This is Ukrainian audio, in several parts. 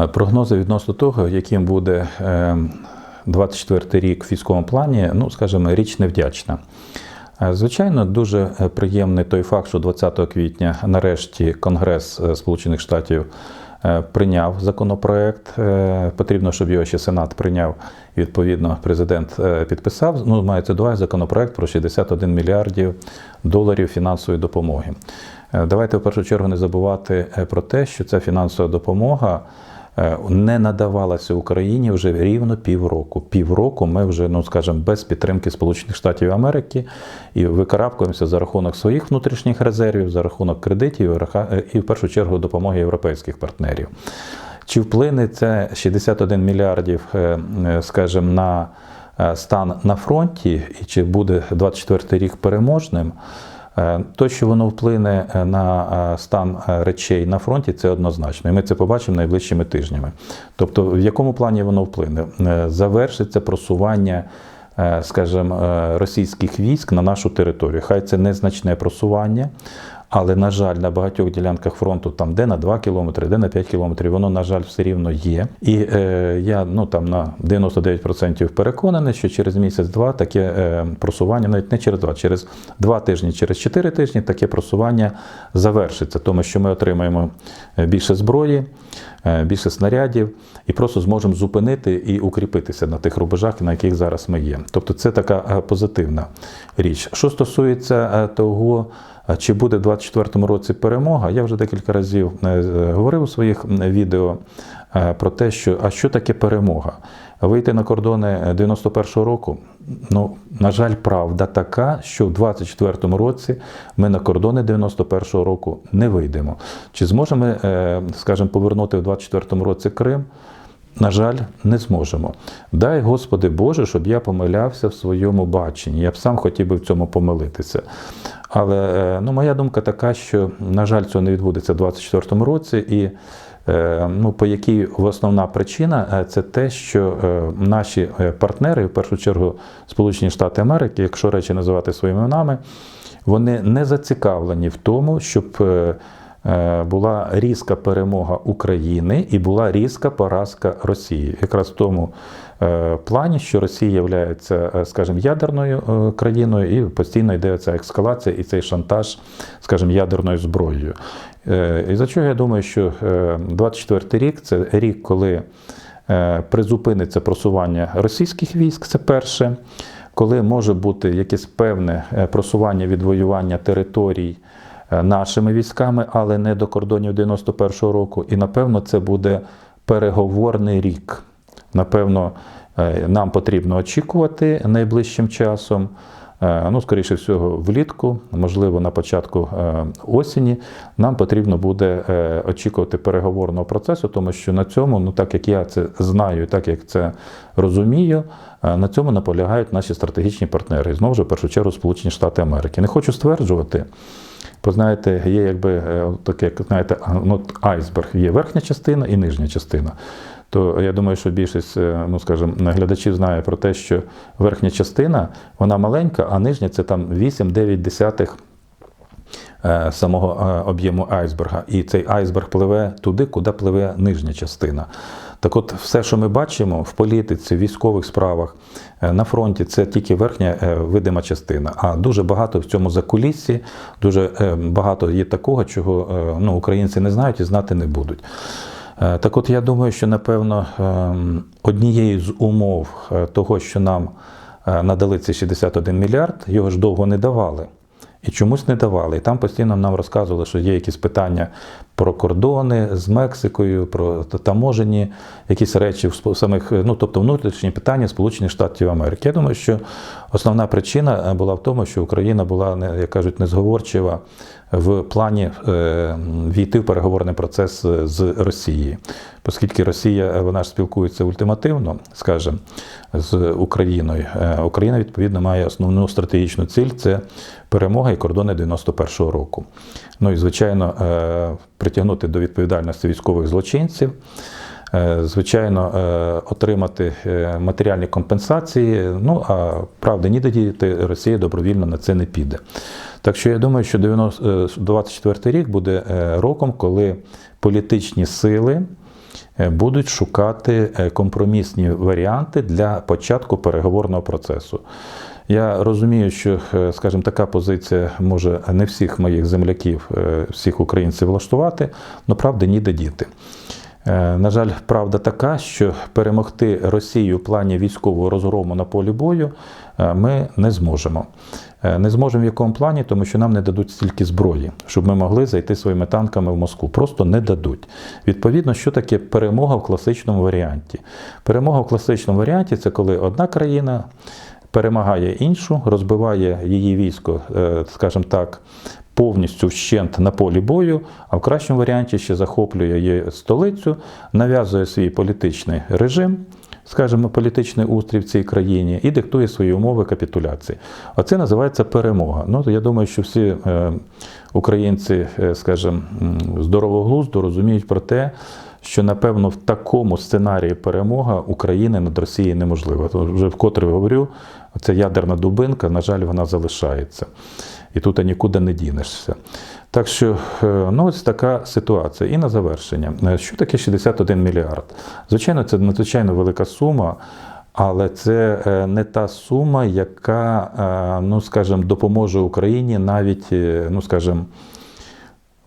Е, Прогнози відносно того, яким буде е, 24 рік в військовому плані, ну, скажімо, річ невдячна. Е, Звичайно, дуже е, приємний той факт, що 20 квітня нарешті Конгрес е, Сполучених Штатів е, прийняв законопроект. Е, Потрібно, щоб його ще Сенат прийняв. Відповідно, президент е, підписав. Ну, мається до законопроект про 61 мільярдів доларів фінансової допомоги. Е, Давайте в першу чергу не забувати е, про те, що ця фінансова допомога е, не надавалася Україні вже рівно півроку. Півроку ми вже, ну скажімо, без підтримки Сполучених Штатів Америки і викарабкуємося за рахунок своїх внутрішніх резервів, за рахунок кредитів і е, в першу чергу допомоги європейських партнерів. Чи вплине це 61 мільярдів, е, е, скажімо, на е, стан на фронті, і чи буде 24 рік переможним? Е, То, що воно вплине е, на е, стан речей на фронті, це однозначно. І ми це побачимо найближчими тижнями. Тобто, в якому плані воно вплине? Завершиться просування, скажімо, російських військ на нашу територію. Хай це незначне просування. Але, на жаль, на багатьох ділянках фронту, там де на 2 кілометри, де на 5 кілометрів, воно, на жаль, все рівно є. І е, я ну, там, на 99% переконаний, що через місяць-два таке е, просування, навіть не через два, через два тижні, через 4 тижні таке просування завершиться, тому що ми отримаємо е, більше зброї, е, більше снарядів і просто зможемо зупинити і укріпитися на тих рубежах, на яких зараз ми є. Тобто це така е, позитивна річ. Що стосується того, Чи буде в 24-му році перемога? Я вже декілька разів е, говорив у своїх відео е, про те, що а що таке перемога? Вийти на кордони 91-го року. Ну, на жаль, правда така, що в 24-му році ми на кордони 91-го року не вийдемо. Чи зможемо, е, скажімо, повернути в 24-му році Крим? На жаль, не зможемо. Дай, Господи Боже, щоб я помилявся в своєму баченні. Я б сам хотів би в цьому помилитися. Але е, ну, моя думка така, що, на жаль, цього не відбудеться в 2024 році. І е, ну, по якій основна причина е, це те, що наші партнери, в першу чергу Сполучені Штати Америки, якщо речі називати своїми іменами, вони не зацікавлені в тому, щоб. Е, е, Була різка перемога України і була різка поразка Росії. Якраз в тому е, плані, що Росія є, скажімо, ядерною е, країною, і постійно йде ця ескалація і цей шантаж, скажімо, ядерною зброєю. Е, І за чого я думаю, що е, 24 рік це рік, коли е, призупиниться просування російських військ, це перше, коли може бути якесь певне е, просування відвоювання територій е, нашими військами, але не до кордонів 91-го року. І напевно це буде переговорний рік. Напевно, е, нам потрібно очікувати найближчим часом. е, Ну, скоріше всього, влітку, можливо, на початку е, осені, нам потрібно буде е, очікувати переговорного процесу, тому що на цьому, ну так як я це знаю, так як це розумію, е, на цьому наполягають наші стратегічні партнери. Знову ж в першу чергу Сполучені Штати Америки. Не хочу стверджувати. Бо знаєте, є якби е, таке, знаєте, ну, айсберг, є верхня частина і нижня частина. То я думаю, що більшість, е, ну скажімо, глядачів знає про те, що верхня частина вона маленька, а нижня це там 8-9 десятих е, самого об'єму айсберга. І цей айсберг пливе туди, куди пливе нижня частина. Так от, все, що ми бачимо в політиці, в військових справах е, на фронті, це тільки верхня е, видима частина. А дуже багато в цьому закуліссі, дуже е, багато є такого, чого ну, українці не знають і знати не будуть. Так от я думаю, що напевно ем, однією з умов того, що нам надали ці 61 мільярд, його ж довго не давали. І чомусь не давали. І там постійно нам розказували, що є якісь питання про кордони з Мексикою, про таможені, якісь речі в самих, ну тобто внутрішні питання Сполучених Штатів Америки. Я думаю, що основна причина е, була в тому, що Україна була, як кажуть, незговорчива в плані е, війти в переговорний процес е, з Росією. Оскільки Росія вона ж спілкується ультимативно, скажімо, з Україною. Україна відповідно має основну стратегічну ціль це перемога і кордони 91-го року. Ну і звичайно, е, притягнути до відповідальності військових злочинців. Е, Звичайно, е, отримати матеріальні компенсації. Ну а правда, ніде діяти Росія добровільно на це не піде. Так що я думаю, що 90, е, 24 рік буде роком, коли політичні сили будуть шукати компромісні варіанти для початку переговорного процесу. Я розумію, що, е, скажімо, така позиція може не всіх моїх земляків, е, всіх українців влаштувати, але правди ніде діти. Е, На жаль, правда така, що перемогти Росію в плані військового розгрому на полі бою ми не зможемо. Не зможемо в якому плані, тому що нам не дадуть стільки зброї, щоб ми могли зайти своїми танками в Москву. Просто не дадуть. Відповідно, що таке перемога в класичному варіанті? Перемога в класичному варіанті це коли одна країна перемагає іншу, розбиває її військо, е, скажімо так, повністю вщент на полі бою, а в кращому варіанті ще захоплює її столицю, нав'язує свій політичний режим. Скажімо, політичний устрій в цій країні і диктує свої умови капітуляції. Оце називається перемога. Ну, я думаю, що всі е, українці, е, скажімо, здорового глузду розуміють про те, що напевно в такому сценарії перемога України над Росією неможлива. То вже вкотре говорю, ця ядерна дубинка, на жаль, вона залишається. І тут нікуди не дінешся. Так що, е, ну ось така ситуація. І на завершення. Е, Що таке 61 мільярд? Звичайно, це надзвичайно велика сума. Але це е, не та сума, яка, ну скажімо, допоможе Україні навіть, ну скажімо,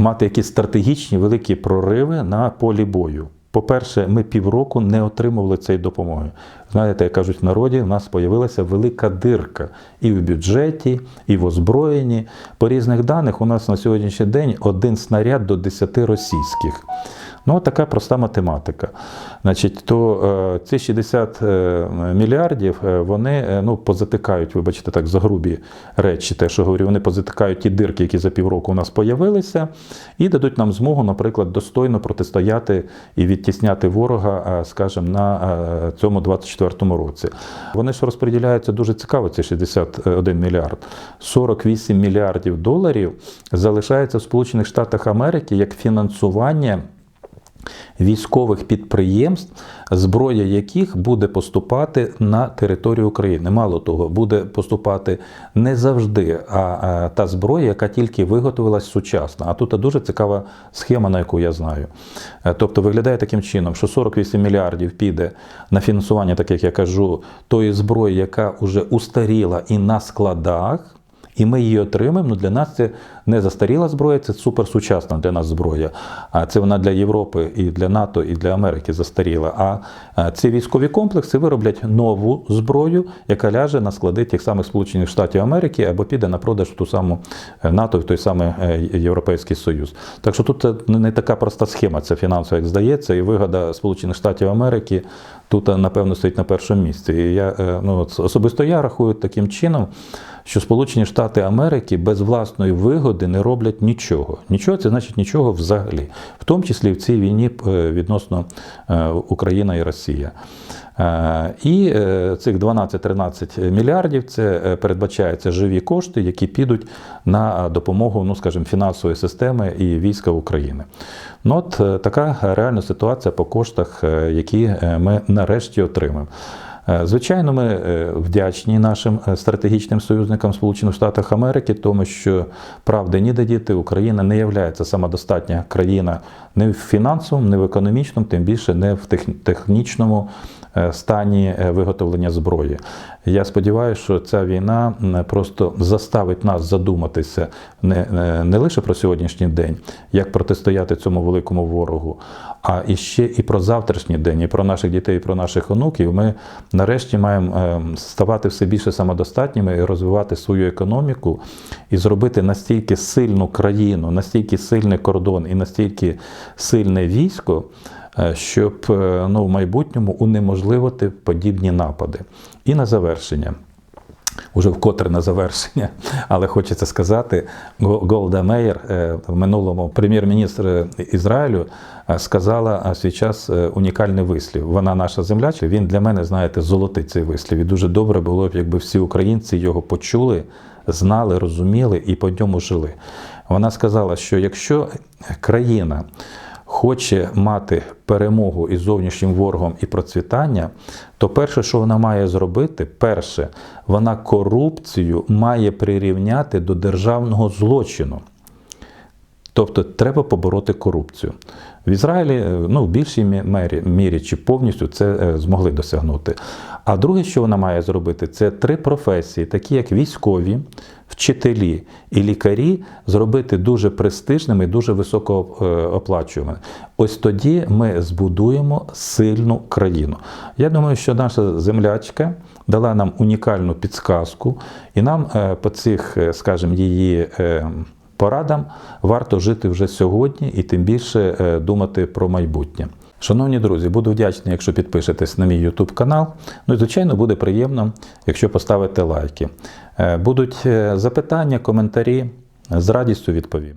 мати якісь стратегічні великі прориви на полі бою. По-перше, ми півроку не отримували цієї допомоги. Знаєте, як кажуть в народі, в нас з'явилася велика дирка і в бюджеті, і в озброєнні. По різних даних у нас на сьогоднішній день один снаряд до 10 російських. Ну, от така проста математика. Значить, то е, ці 60 е, мільярдів е, вони ну, позатикають, вибачте, так, за грубі речі, те, що говорю, вони позатикають ті дирки, які за півроку у нас появилися, і дадуть нам змогу, наприклад, достойно протистояти і відтісняти ворога, скажімо, на цьому 24-му році. Вони ж розподіляються дуже цікаво, ці 61 мільярд. 48 мільярдів доларів залишається в Сполучених Штатах Америки як фінансування військових підприємств, зброя яких буде поступати на територію України. Мало того, буде поступати не завжди, а, та зброя, яка тільки виготовилась сучасно. А тут дуже цікава схема, на яку я знаю. Е, Тобто виглядає таким чином, що 48 мільярдів піде на фінансування, так як я кажу, тої зброї, яка вже устаріла і на складах. І ми її отримаємо. Ну, для нас це не застаріла зброя, це суперсучасна для нас зброя. А це вона для Європи і для НАТО, і для Америки застаріла. А ці військові комплекси вироблять нову зброю, яка ляже на склади тих самих Сполучених Штатів Америки або піде на продаж в ту саму е, НАТО, в той самий е, Європейський Союз. Так що тут е, не така проста схема, це фінансова, як здається, і вигода Сполучених Штатів Америки тут, напевно, стоїть на першому місці. І я ну, особисто я рахую таким чином що Сполучені Штати Америки без власної вигоди не роблять нічого. Нічого це значить нічого взагалі, в тому числі в цій війні е, відносно е, Україна і Росія. Е, І цих 12-13 мільярдів це передбачаються живі кошти, які підуть на допомогу, ну скажімо, фінансової системи і війська України. Ну от така реальна ситуація по коштах, які ми нарешті отримаємо. Е, Звичайно, ми е, вдячні нашим е, стратегічним союзникам Сполучених Штатів Америки, тому що правди ніде діти, Україна не є самодостатня країна не в фінансовому, не в економічному, тим більше не в технічному стані виготовлення зброї. Я сподіваюся, що ця війна просто заставить нас задуматися не, не, не лише про сьогоднішній день, як протистояти цьому великому ворогу, а і ще і про завтрашній день, і про наших дітей, і про наших онуків. Ми нарешті маємо е, ставати все більше самодостатніми і розвивати свою економіку і зробити настільки сильну країну, настільки сильний кордон і настільки сильне військо, е, щоб е, ну, в майбутньому унеможливити подібні напади. І на завершення. Уже вкотре на завершення, але хочеться сказати, Го- Голда Меєр, е, в минулому прем'єр-міністр е, Ізраїлю, е, сказала е, свій час е, унікальний вислів. Вона наша землячка. Він для мене, знаєте, золотий цей вислів. І дуже добре було б, якби всі українці його почули, знали, розуміли і по ньому жили. Вона сказала, що якщо країна хоче мати перемогу із зовнішнім ворогом і процвітання, то перше, що вона має зробити, перше, вона корупцію має прирівняти до державного злочину. Тобто треба побороти корупцію. В Ізраїлі е, ну, в більшій мі- мері, мірі чи повністю це е, змогли досягнути. А друге, що вона має зробити, це три професії, такі як військові, вчителі і лікарі, зробити дуже престижними і дуже високооплачуваними. Ось тоді ми збудуємо сильну країну. Я думаю, що наша землячка дала нам унікальну підсказку, і нам е, по цих, е, скажімо, її. Порадам варто жити вже сьогодні і тим більше е, думати про майбутнє. Шановні друзі, буду вдячний, якщо підпишетесь на мій YouTube канал. Ну і звичайно буде приємно, якщо поставите лайки. Е, Будуть е, запитання, коментарі, з радістю відповім.